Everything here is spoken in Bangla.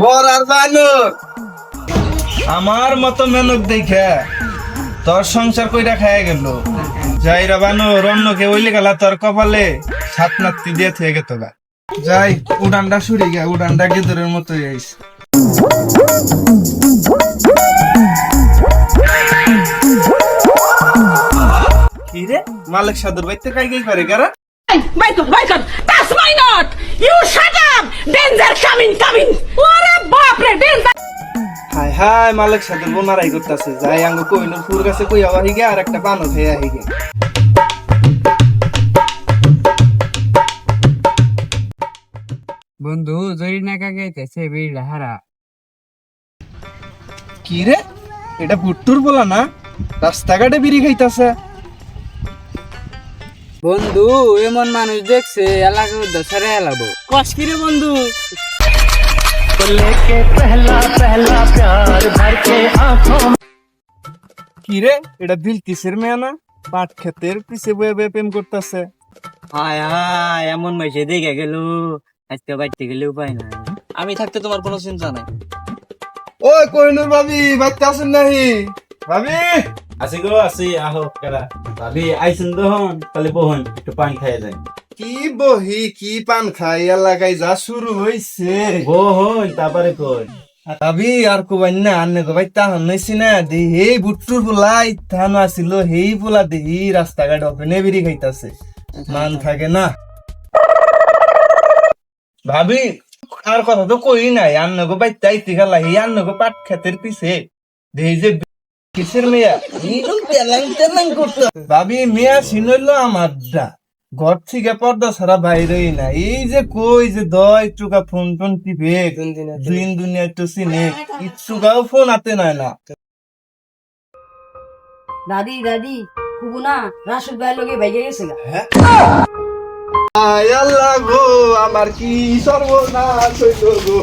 মরার বানর আমার মতো মেনক দেখে তোর সংসার কইরা খায় গেল। যাই রে বানর অন্য কে ওইলে গেলা তোর কপালে সাত নাত্তি দিয়ে থেকে গেত গা। যাই উড়ানটা সুরি গে উড়ানটা গেদরের মতো আইস কি রে মালিক সাদুর বাইতে কাই গই করে গারা? Michael, Michael, that's my not! You shut up! Danger coming, coming! ওরে বাপরে danger! হাই হাই মালিক সাদুর বোনারাই করতেছে যাই আঙ্গ কইনুর ফুর কাছে কই আওয়া হিগে আর একটা পানো খেয়ে হিগে বন্ধু জরি না কাকে তেছে বিড় হারা কি রে এটা পুট্টুর বলা না রাস্তাঘাটে বিড়ি খাইতাছে বন্ধু এমন মানুষ দেখছে এলাকা দশরে এলাবো। কস কি রে বন্ধু? কি রে? এটা বিলকিসের মেয়ে না? পাট ক্ষেতের পিছে বয়ে বয়ে প্রেম করতেছে। হায় হায় এমন মাইসে দেখে গেল আজকে বাড়িতে গেলে উপায় নাই। আমি থাকতে তোমার কোনো চিন্তা নাই। ওই কইনুর ভাবি বাচ্চা আছেন নাহি? ভাবি! আছি গো আছি আহো কেরা? ভাবি আইসেন দহন তাহলে বহন একটু পানি খাইয়ে যাই। কি বহি কি পান খাই এলাকায় যা শুরু হইছে। বহন তারপরে কই? ভাবি আর কোবাই না আন্নে কোবাই তাহন নইছি না। দে হেই বুট্টুর ফুলাই তাহানো আসিল হেই ফুলা দেহি রাস্তাঘাট ওপেনে বিড়ি খাইতাছে। মান থাকে না। ভাবি আর কথা তো কই নাই আন্ন গো বাই তাইতে গেলা হে আন্ন গো পাট খেতের পিছে। দেহি যে কিসের মেয়া? এইরকম তেলাং তেলাং করতে। ভাবি মেয়া সিনইল আমার দা। ঘর থেকে পর্দা ছাড়া বাইরেই না। এই যে কই যে দয় চুকা ফোন টোন টিপে। দিন দুনিয়া তো সিনে ইচ্ছুকাও ফোন আতে নাই না। দাদি দাদি খুবু না রাসুল ভাইয়ের লগে বাইকে গেছে গা আয় আল্লাহ গো আমার কি সর্বনাশ হইল গো?